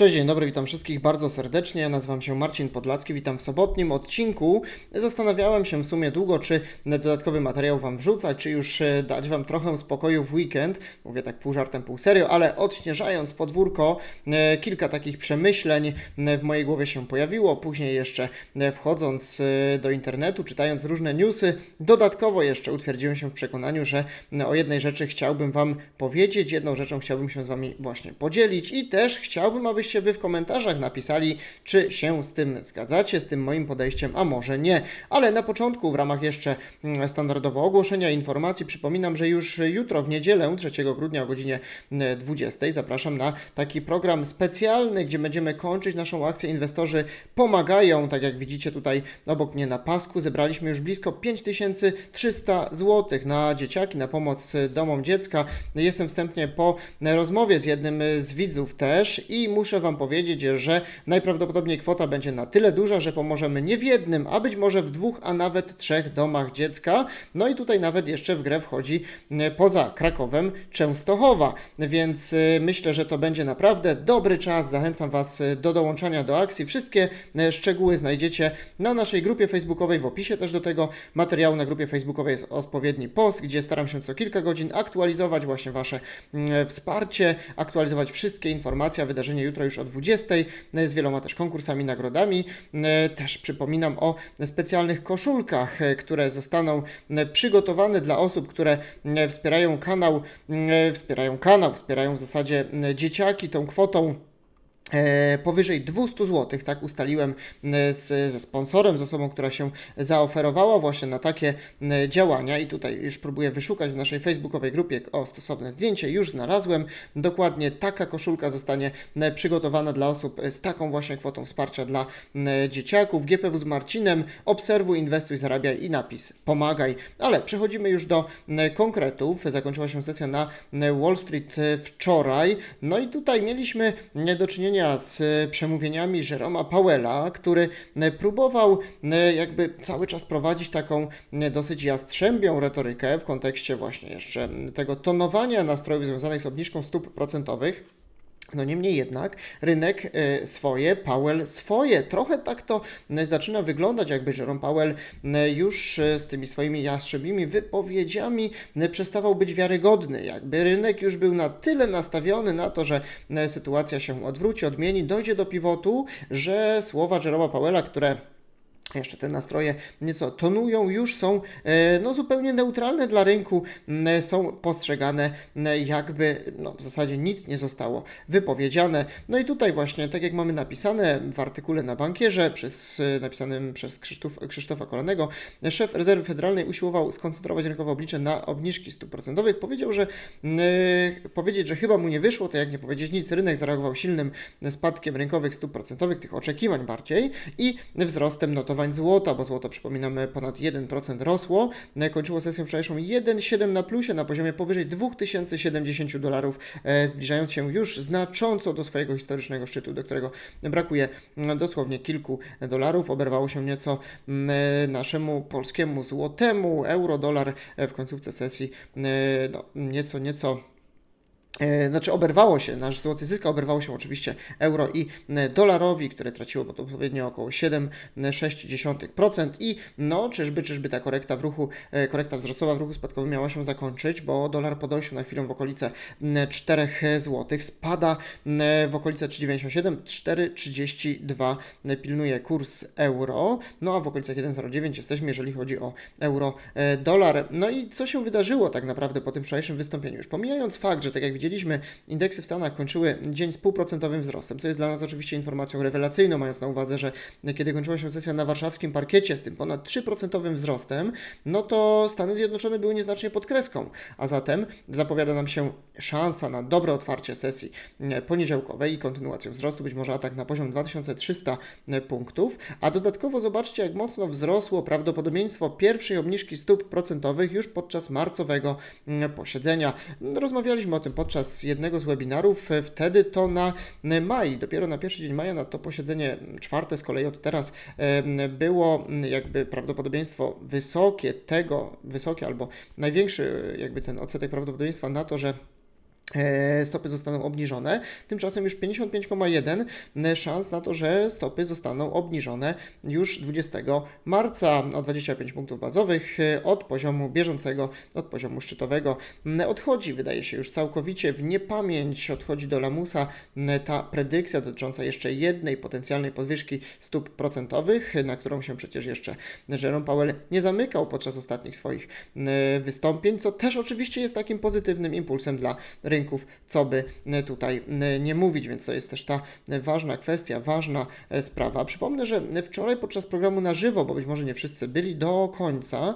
Cześć, dzień dobry, witam wszystkich bardzo serdecznie. Nazywam się Marcin Podlacki, witam w sobotnim odcinku. Zastanawiałem się w sumie długo, czy dodatkowy materiał Wam wrzucać, czy już e, dać Wam trochę spokoju w weekend. Mówię tak pół żartem, pół serio, ale odśnieżając podwórko, e, kilka takich przemyśleń e, w mojej głowie się pojawiło. Później jeszcze wchodząc do internetu, czytając różne newsy, dodatkowo jeszcze utwierdziłem się w przekonaniu, że o jednej rzeczy chciałbym Wam powiedzieć, jedną rzeczą chciałbym się z Wami właśnie podzielić i też chciałbym, abyście Wy w komentarzach napisali, czy się z tym zgadzacie, z tym moim podejściem, a może nie. Ale na początku, w ramach jeszcze mm, standardowo ogłoszenia informacji, przypominam, że już jutro w niedzielę, 3 grudnia o godzinie mm, 20 zapraszam na taki program specjalny, gdzie będziemy kończyć naszą akcję Inwestorzy Pomagają. Tak jak widzicie tutaj obok mnie na pasku, zebraliśmy już blisko 5300 zł na dzieciaki, na pomoc domom dziecka. Jestem wstępnie po rozmowie z jednym z widzów też i muszę Wam powiedzieć, że najprawdopodobniej kwota będzie na tyle duża, że pomożemy nie w jednym, a być może w dwóch, a nawet trzech domach dziecka. No i tutaj nawet jeszcze w grę wchodzi e, poza Krakowem Częstochowa, więc e, myślę, że to będzie naprawdę dobry czas. Zachęcam Was e, do dołączania do akcji. Wszystkie szczegóły znajdziecie na naszej grupie facebookowej, w opisie też do tego materiału na grupie facebookowej jest odpowiedni post, gdzie staram się co kilka godzin aktualizować właśnie Wasze mm, wsparcie, aktualizować wszystkie informacje, a wydarzenie jutro już o 20 e, z wieloma też konkursami, nagrodami. E, Też przypominam o specjalnych koszulkach, e, które zostaną przygotowane dla osób, które wspierają kanał, wspierają kanał, wspierają w zasadzie dzieciaki tą kwotą. E, powyżej 200 zł, tak ustaliłem e, z, ze sponsorem, z osobą, która się zaoferowała właśnie na takie e, działania i tutaj już próbuję wyszukać w naszej facebookowej grupie o stosowne zdjęcie, już znalazłem. Dokładnie taka koszulka zostanie przygotowana dla osób z taką właśnie kwotą wsparcia dla dzieciaków. GPW z Marcinem, obserwuj, inwestuj, zarabiaj i napis pomagaj. Ale przechodzimy już do konkretów. Zakończyła się sesja na Wall Street wczoraj. No i tutaj mieliśmy do czynienia z e, przemówieniami Jeroma Powella, który e, próbował e, jakby cały czas prowadzić taką dosyć jastrzębią retorykę w kontekście właśnie jeszcze tego tonowania nastrojów związanych z obniżką stóp procentowych. No niemniej jednak rynek e, swoje, Powell swoje. Trochę tak to e, zaczyna wyglądać, jakby Jerome Powell e, już z tymi swoimi jastrzębimi wypowiedziami przestawał być wiarygodny. Jakby rynek już był na tyle nastawiony na to, że sytuacja się odwróci, odmieni, dojdzie do pivotu, że słowa Jeroma Powella, które jeszcze te nastroje nieco tonują, już są e, no, zupełnie neutralne dla rynku, są postrzegane jakby no, w zasadzie nic nie zostało wypowiedziane. No i tutaj właśnie, tak jak mamy napisane w artykule na bankierze, przez, napisanym przez Krzysztof, Krzysztofa Kolanego, szef rezerwy federalnej usiłował skoncentrować rynkowe oblicze na obniżki stóp procentowych. Powiedział, że e, powiedzieć, że chyba mu nie wyszło, to jak nie powiedzieć nic, rynek zareagował silnym spadkiem rynkowych stóp procentowych, tych oczekiwań bardziej i wzrostem notowań złota, bo złoto, przypominamy, ponad 1% rosło. Kończyło sesję wczorajszą 1,7 na plusie na poziomie powyżej 2070 dolarów, e, zbliżając się już znacząco do swojego historycznego szczytu, do którego brakuje mm, dosłownie kilku dolarów. Oberwało się nieco e, naszemu polskiemu złotemu, euro, dolar e, w końcówce sesji, e, no, nieco, nieco E, Znaczy oberwało się, nasz złoty zysk oberwało się oczywiście euro i e, dolarowi, które traciło odpowiednio około 7,6% i no czyżby, czyżby ta korekta w ruchu, e, korekta wzrostowa w ruchu spadkowym miała się zakończyć, bo dolar po dojściu na chwilę w okolice m, 4 zł spada w okolice 3,97, 4,32 pilnuje kurs euro, no a w okolicach 1,09 jesteśmy, jeżeli chodzi o euro e, dolar. No i co się wydarzyło tak naprawdę po tym wczorajszym wystąpieniu? Już pomijając fakt, że tak jak widzieliśmy, indeksy w Stanach kończyły dzień z półprocentowym wzrostem, co jest dla nas oczywiście informacją rewelacyjną, mając na uwadze, że kiedy kończyła się sesja na warszawskim parkiecie z tym ponad 3% wzrostem, no to Stany Zjednoczone były nieznacznie pod kreską, a zatem zapowiada nam się szansa na dobre otwarcie sesji e, poniedziałkowej i kontynuację wzrostu, być może atak na poziom 2300 punktów, a dodatkowo zobaczcie, jak mocno wzrosło prawdopodobieństwo pierwszej obniżki stóp procentowych już podczas marcowego mm, posiedzenia. Rozmawialiśmy o tym podczas jednego z webinarów, e, wtedy to na e, maj, dopiero na pierwszy dzień maja, na to posiedzenie czwarte z kolei od teraz e, było m, jakby prawdopodobieństwo wysokie tego, wysokie albo największy jakby ten odsetek prawdopodobieństwa na to, że stopy zostaną obniżone. Tymczasem już 55,1 szans na to, że stopy zostaną obniżone już 20 marca o 25 punktów bazowych e, od poziomu bieżącego, od poziomu szczytowego. M, Odchodzi, wydaje się, już całkowicie w niepamięć, odchodzi do lamusa ta predykcja dotycząca jeszcze jednej potencjalnej podwyżki stóp procentowych, na którą się przecież jeszcze Jerome Powell nie zamykał podczas ostatnich swoich wystąpień, co też oczywiście jest takim pozytywnym impulsem dla co by e, tutaj e, nie mówić, więc to jest też ta e, ważna kwestia, ważna sprawa. Przypomnę, że wczoraj podczas programu na żywo, bo być może nie wszyscy byli do końca,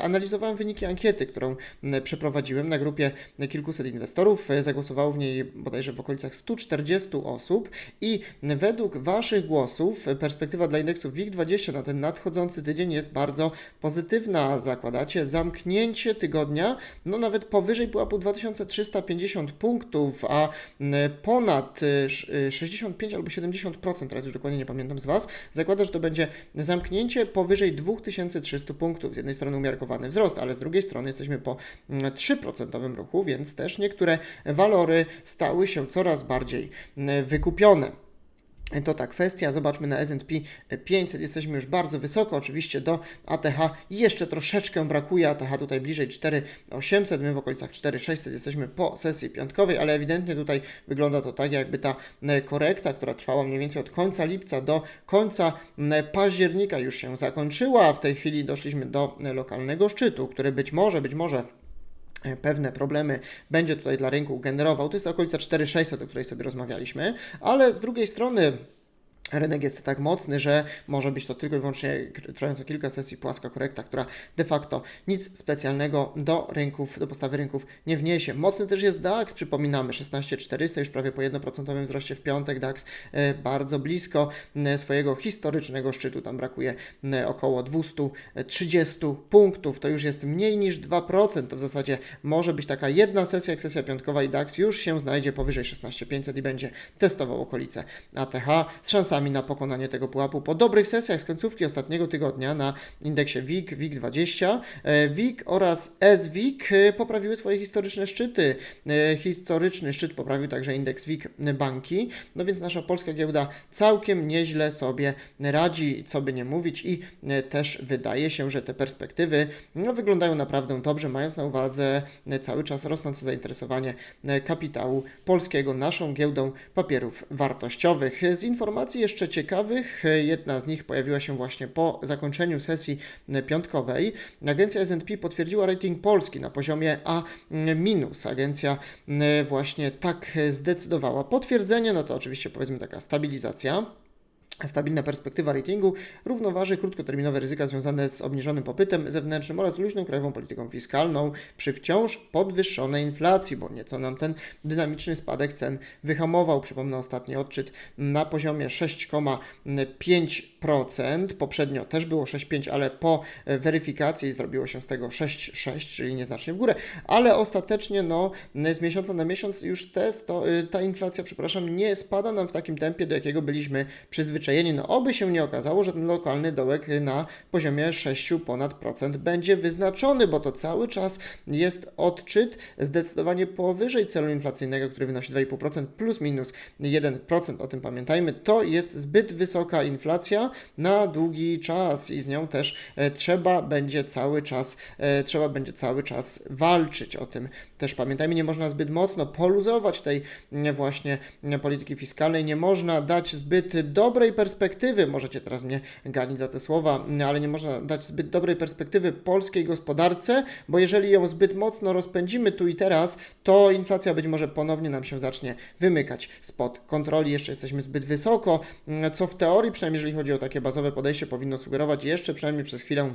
analizowałem wyniki ankiety, którą przeprowadziłem na grupie kilkuset inwestorów. Zagłosowało w niej bodajże w okolicach 140 osób i według Waszych głosów perspektywa dla indeksu WIG20 na ten nadchodzący tydzień jest bardzo pozytywna. Zakładacie zamknięcie tygodnia, no nawet powyżej pułapu 2350 punktów, a m, ponad e, sz- e, 65 albo 70%, teraz już dokładnie nie pamiętam z Was, zakłada, że to będzie zamknięcie powyżej 2300 punktów. Z jednej strony umiarkowany wzrost, ale z drugiej strony jesteśmy po mm, 3% ruchu, więc też niektóre walory stały się coraz bardziej mm, wykupione. To ta kwestia. Zobaczmy na S&P 500. Jesteśmy już bardzo wysoko. Oczywiście do ATH jeszcze troszeczkę brakuje. ATH tutaj bliżej 4800, my w okolicach 4600 jesteśmy po sesji piątkowej, ale ewidentnie tutaj wygląda to tak, jakby ta e, korekta, która trwała mniej więcej od końca lipca do końca m, października już się zakończyła. W tej chwili doszliśmy do e, lokalnego szczytu, który być może, być może e, pewne problemy będzie tutaj dla rynku generował. To jest ta okolica 4600, o której sobie rozmawialiśmy, ale z drugiej strony rynek jest tak mocny, że może być to tylko i wyłącznie trwająca kilka sesji płaska korekta, która de facto nic specjalnego do rynków, do postawy rynków nie wniesie. Mocny też jest DAX, przypominamy, 16400 już prawie po 1% wzroście w piątek, DAX e, bardzo blisko e, swojego historycznego szczytu, tam brakuje e, około 230 punktów, to już jest mniej niż 2%, to w zasadzie może być taka jedna sesja, jak sesja piątkowa i DAX już się znajdzie powyżej 16500 i będzie testował okolice ATH z szansami na pokonanie tego pułapu po dobrych sesjach z końcówki ostatniego tygodnia na indeksie WIG, WIG20. e, WIG oraz SWIG e, poprawiły swoje historyczne szczyty. E, Historyczny szczyt poprawił także indeks WIG banki, no więc nasza polska giełda całkiem nieźle sobie radzi, co by nie mówić i e, też wydaje się, że te perspektywy no, wyglądają naprawdę dobrze, mając na uwadze cały czas rosnące zainteresowanie kapitału polskiego naszą giełdą papierów wartościowych. Z informacji jeszcze ciekawych, e, jedna z nich pojawiła się właśnie po zakończeniu sesji e, piątkowej. Agencja S&P potwierdziła rating Polski na poziomie A-. Agencja e, właśnie tak zdecydowała. Potwierdzenie, no to oczywiście powiedzmy taka stabilizacja. Stabilna perspektywa ratingu równoważy krótkoterminowe ryzyka związane z obniżonym popytem zewnętrznym oraz luźną krajową polityką fiskalną przy wciąż podwyższonej inflacji, bo nieco nam ten dynamiczny spadek cen wyhamował. Przypomnę ostatni odczyt na poziomie 6,5%. Poprzednio też było 6,5%, ale po weryfikacji zrobiło się z tego 6,6%, czyli nieznacznie w górę, ale ostatecznie no, z miesiąca na miesiąc już te sto, ta inflacja, przepraszam, nie spada nam w takim tempie, do jakiego byliśmy przyzwyczajeni. No oby się nie okazało, że ten lokalny dołek na poziomie 6 ponad procent będzie wyznaczony, bo to cały czas jest odczyt zdecydowanie powyżej celu inflacyjnego, który wynosi 2,5% plus minus 1%. O tym pamiętajmy. To jest zbyt wysoka inflacja na długi czas i z nią też e, trzeba będzie cały czas e, trzeba będzie cały czas walczyć. O tym też pamiętajmy. Nie można zbyt mocno poluzować tej mm, właśnie mm, polityki fiskalnej. Nie można dać zbyt dobrej perspektywy. Możecie teraz mnie ganić za te słowa, ale nie można dać zbyt dobrej perspektywy polskiej gospodarce, bo jeżeli ją zbyt mocno rozpędzimy tu i teraz, to inflacja być może ponownie nam się zacznie wymykać spod kontroli. Jeszcze jesteśmy zbyt wysoko, co w teorii, przynajmniej jeżeli chodzi o takie bazowe podejście, powinno sugerować jeszcze przynajmniej przez chwilę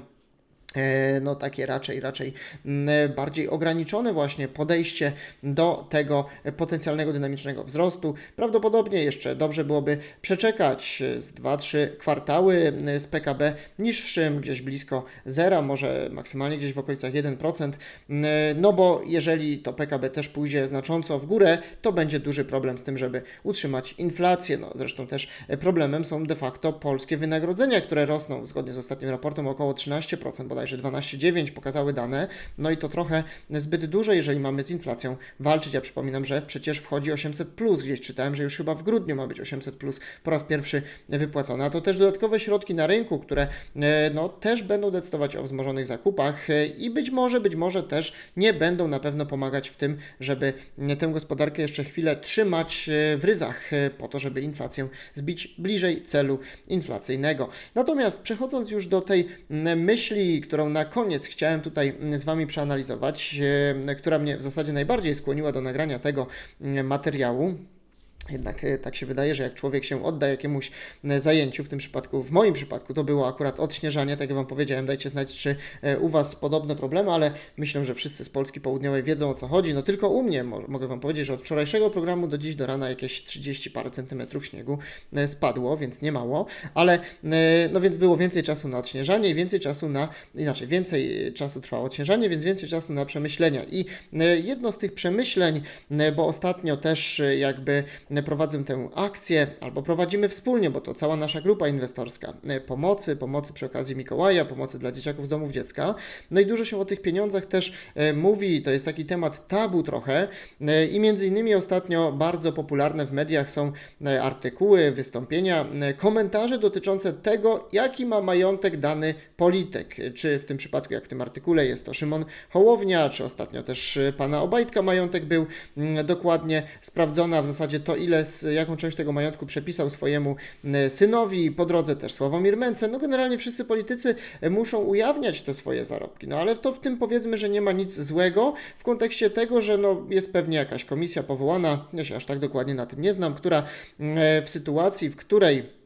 no takie raczej, raczej mm, bardziej ograniczone właśnie podejście do tego potencjalnego dynamicznego wzrostu. Prawdopodobnie jeszcze dobrze byłoby przeczekać z 2-3 kwartały z PKB niższym, gdzieś blisko zera, może maksymalnie gdzieś w okolicach 1%, mm, no bo jeżeli to PKB też pójdzie znacząco w górę, to będzie duży problem z tym, żeby utrzymać inflację. No, zresztą też problemem są de facto polskie wynagrodzenia, które rosną zgodnie z ostatnim raportem około 13%, bodajże bodajże 12,9 pokazały dane, no i to trochę zbyt dużo, jeżeli mamy z inflacją walczyć. Ja przypominam, że przecież wchodzi 800, plus. gdzieś czytałem, że już chyba w grudniu ma być 800 plus po raz pierwszy wypłacone. A to też dodatkowe środki na rynku, które e, no, też będą decydować o wzmożonych zakupach e, i być może, być może też nie będą na pewno pomagać w tym, żeby tę gospodarkę jeszcze chwilę trzymać e, w ryzach, po to, żeby inflację zbić bliżej celu inflacyjnego. Natomiast przechodząc już do tej myśli, którą na koniec chciałem tutaj z Wami przeanalizować, e, która mnie w zasadzie najbardziej skłoniła do nagrania tego m, materiału. Jednak e, tak się wydaje, że jak człowiek się odda jakiemuś e, zajęciu, w tym przypadku, w moim przypadku to było akurat odśnieżanie, tak jak Wam powiedziałem, dajcie znać, czy e, u Was podobne problemy, ale myślę, że wszyscy z Polski Południowej wiedzą o co chodzi. No tylko u mnie mo- mogę Wam powiedzieć, że od wczorajszego programu do dziś do rana jakieś 30 parę centymetrów śniegu spadło, więc nie mało, ale no więc było więcej czasu na odśnieżanie i więcej czasu na, inaczej, więcej czasu trwało odśnieżanie, więc więcej czasu na przemyślenia. I jedno z tych przemyśleń, bo ostatnio też jakby prowadzę tę akcję, albo prowadzimy wspólnie, bo to cała nasza grupa inwestorska e, pomocy, pomocy przy okazji Mikołaja, pomocy dla dzieciaków z domów dziecka. No i dużo się o tych pieniądzach też e, mówi, to jest taki temat tabu trochę e, i między innymi ostatnio bardzo popularne w mediach są e, artykuły, wystąpienia, e, komentarze dotyczące tego, jaki ma majątek dany polityk. Czy w tym przypadku, jak w tym artykule, jest to Szymon Hołownia, czy ostatnio też e, pana Obajtka majątek był mm, dokładnie sprawdzona w zasadzie to, ile, jaką część tego majątku przepisał swojemu synowi, po drodze też Sławomir Mencen. No generalnie wszyscy politycy e, muszą ujawniać te swoje zarobki. No ale to w tym powiedzmy, że nie ma nic złego w kontekście tego, że no, jest pewnie jakaś komisja powołana, ja się aż tak dokładnie na tym nie znam, która e, w sytuacji, w której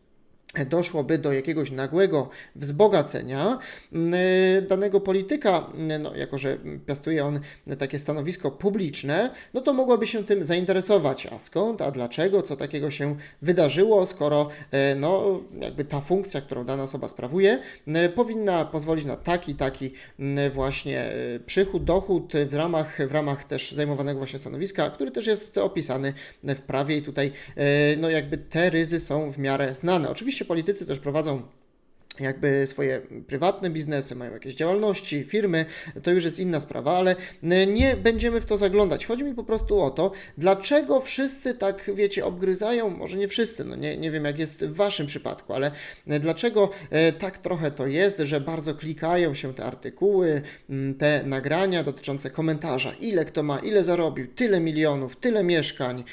doszłoby do jakiegoś nagłego wzbogacenia mm, y, danego polityka, mm, no, jako że piastuje on takie stanowisko publiczne, no to mogłaby się tym zainteresować. A skąd, a dlaczego, co takiego się wydarzyło, skoro e, no, jakby ta funkcja, którą dana osoba sprawuje, m, powinna pozwolić na taki, taki m, właśnie przychód, dochód w ramach, w ramach też zajmowanego właśnie stanowiska, który też jest opisany w prawie i tutaj no jakby te ryzy są w miarę znane. Oczywiście politycy też prowadzą jakby swoje prywatne biznesy, mają jakieś działalności, firmy, to już jest inna sprawa, ale nie będziemy w to zaglądać. Chodzi mi po prostu o to, dlaczego wszyscy tak, wiecie, obgryzają, może nie wszyscy, no nie, nie wiem jak jest w Waszym przypadku, ale dlaczego e, tak trochę to jest, że bardzo klikają się te artykuły, te nagrania dotyczące komentarza, ile kto ma, ile zarobił, tyle milionów, tyle mieszkań,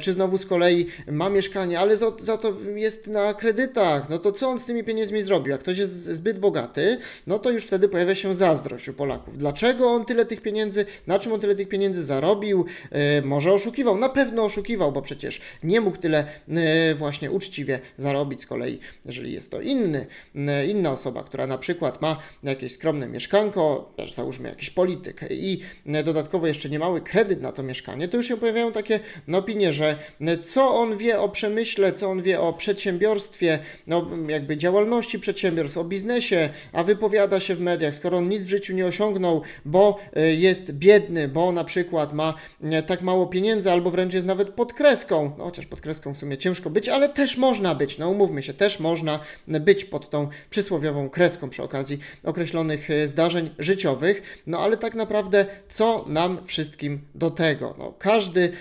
czy znowu z kolei ma mieszkanie, ale za, za to jest na kredytach, no to co on z tymi pieniędzmi zrobił? Jak ktoś jest zbyt bogaty, no to już wtedy pojawia się zazdrość u Polaków. Dlaczego on tyle tych pieniędzy, na czym on tyle tych pieniędzy zarobił? E, może oszukiwał, na pewno oszukiwał, bo przecież nie mógł tyle e, właśnie uczciwie zarobić z kolei, jeżeli jest to inny, e, inna osoba, która na przykład ma jakieś skromne mieszkanko, załóżmy jakiś polityk i dodatkowo jeszcze niemały kredyt na to mieszkanie, to już się pojawiają takie opinie, że co on wie o przemyśle, co on wie o przedsiębiorstwie, no jakby działalności przedsiębiorstw, o biznesie, a wypowiada się w mediach, skoro on nic w życiu nie osiągnął, bo e, jest biedny, bo na przykład ma e, tak mało pieniędzy, albo wręcz jest nawet pod kreską, no chociaż pod kreską w sumie ciężko być, ale też można być, no umówmy się, też można być pod tą przysłowiową kreską przy okazji określonych e, zdarzeń życiowych, no ale tak naprawdę co nam wszystkim do tego? No, każdy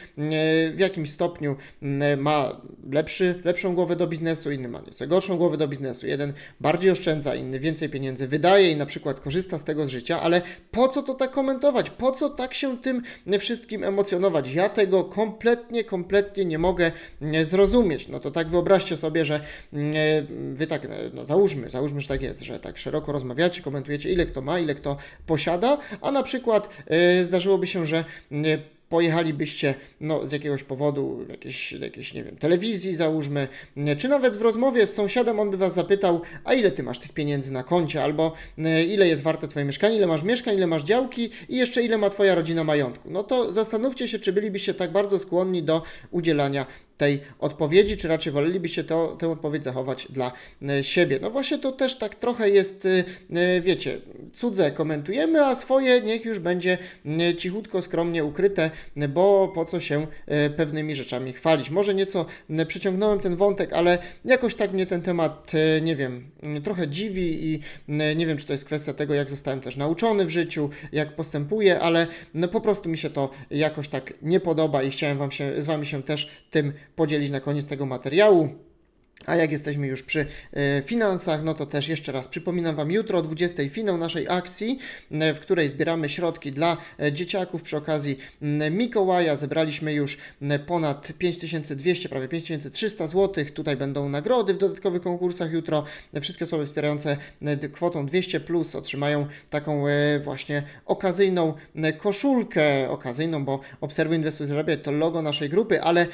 w jakimś stopniu ma lepszy, lepszą głowę do biznesu, inny ma nieco gorszą głowę do biznesu, jeden bardziej oszczędza, inny więcej pieniędzy wydaje i na przykład korzysta z tego z życia, ale po co to tak komentować? Po co tak się tym wszystkim emocjonować? Ja tego kompletnie, kompletnie nie mogę zrozumieć. No to tak wyobraźcie sobie, że mm, wy tak, no załóżmy, załóżmy, że tak jest, że tak szeroko rozmawiacie, komentujecie ile kto ma, ile kto posiada, a na przykład e, zdarzyłoby się, że mm, pojechalibyście no, z jakiegoś powodu, jakiejś, jakiejś, nie wiem, telewizji załóżmy, czy nawet w rozmowie z sąsiadem on by was zapytał, a ile ty masz tych pieniędzy na koncie, albo e, ile jest warte twoje mieszkanie, ile masz mieszkań, ile masz działki i jeszcze ile ma twoja rodzina majątku. No to zastanówcie się, czy bylibyście tak bardzo skłonni do udzielania tej odpowiedzi, czy raczej wolelibyście to, tę odpowiedź zachować dla e, siebie. No właśnie to też tak trochę jest, e, e, wiecie, cudze komentujemy, a swoje niech już będzie cichutko, skromnie ukryte bo po co się pewnymi rzeczami chwalić. Może nieco przyciągnąłem ten wątek, ale jakoś tak mnie ten temat, nie wiem, trochę dziwi i nie wiem, czy to jest kwestia tego, jak zostałem też nauczony w życiu, jak postępuję, ale no po prostu mi się to jakoś tak nie podoba i chciałem wam się, z Wami się też tym podzielić na koniec tego materiału. A jak jesteśmy już przy e, finansach, no to też jeszcze raz przypominam Wam, jutro o 20 finał naszej akcji, e, w której zbieramy środki dla e, dzieciaków przy okazji Mikołaja. Zebraliśmy już ponad 5200, prawie 5300 zł. Tutaj będą nagrody w dodatkowych konkursach jutro. Wszystkie osoby wspierające kwotą 200 plus otrzymają taką właśnie okazyjną koszulkę, okazyjną, bo Obserwuj Inwestuj Zarabiaj to logo naszej grupy, ale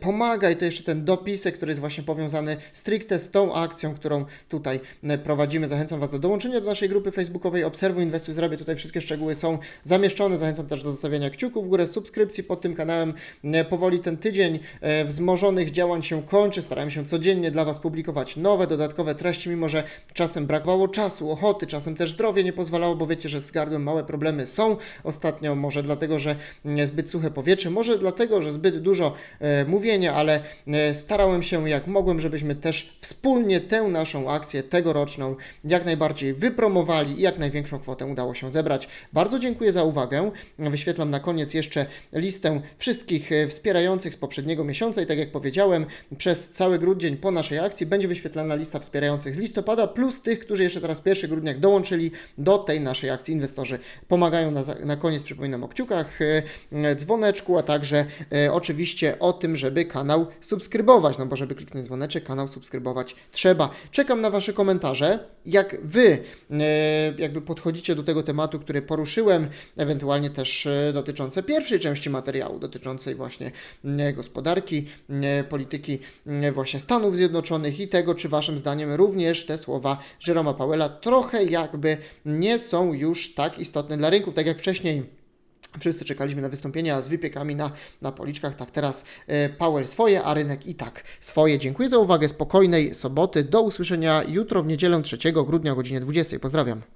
pomagaj to jeszcze ten dopisek, który jest właśnie powiązany stricte z tą akcją, którą tutaj e, prowadzimy. Zachęcam Was do dołączenia do naszej grupy facebookowej Obserwuj Inwestuj Zarabiaj. Tutaj wszystkie szczegóły są zamieszczone. Zachęcam też do zostawienia kciuków w górę, subskrypcji pod tym kanałem. E, Powoli ten tydzień e, wzmożonych działań się kończy. Starałem się codziennie dla Was publikować nowe, dodatkowe treści, mimo że czasem brakowało czasu, ochoty, czasem też zdrowie nie pozwalało, bo wiecie, że z gardłem małe problemy są ostatnio. Może dlatego, że zbyt suche powietrze, może dlatego, że zbyt dużo mówienia, ale starałem się jak mogłem, żebyśmy też wspólnie tę naszą akcję tegoroczną jak najbardziej wypromowali i jak największą kwotę udało się zebrać. Bardzo dziękuję za uwagę. Wyświetlam na koniec jeszcze listę wszystkich e, wspierających z poprzedniego miesiąca i tak jak powiedziałem, przez cały grudzień po naszej akcji będzie wyświetlana lista wspierających z listopada plus tych, którzy jeszcze teraz 1 grudnia dołączyli do tej naszej akcji. Inwestorzy pomagają na, na koniec, przypominam o kciukach, e, e, dzwoneczku, a także oczywiście o tym, żeby kanał subskrybować, no bo żeby kliknąć dzwoneczek, kanał subskrybować trzeba. Czekam na Wasze komentarze, jak Wy e, jakby podchodzicie do tego tematu, który poruszyłem, ewentualnie też e, dotyczące pierwszej części materiału, dotyczącej właśnie e, gospodarki, polityki właśnie Stanów Zjednoczonych i tego, czy Waszym zdaniem również te słowa Jeroma Powella trochę jakby nie są już tak istotne dla rynków, tak jak wcześniej Wszyscy czekaliśmy na wystąpienia z wypiekami na, na policzkach, tak teraz e, Powell swoje, a rynek i tak swoje. Dziękuję za uwagę, spokojnej soboty, do usłyszenia jutro w niedzielę 3 grudnia o godzinie 20. Pozdrawiam.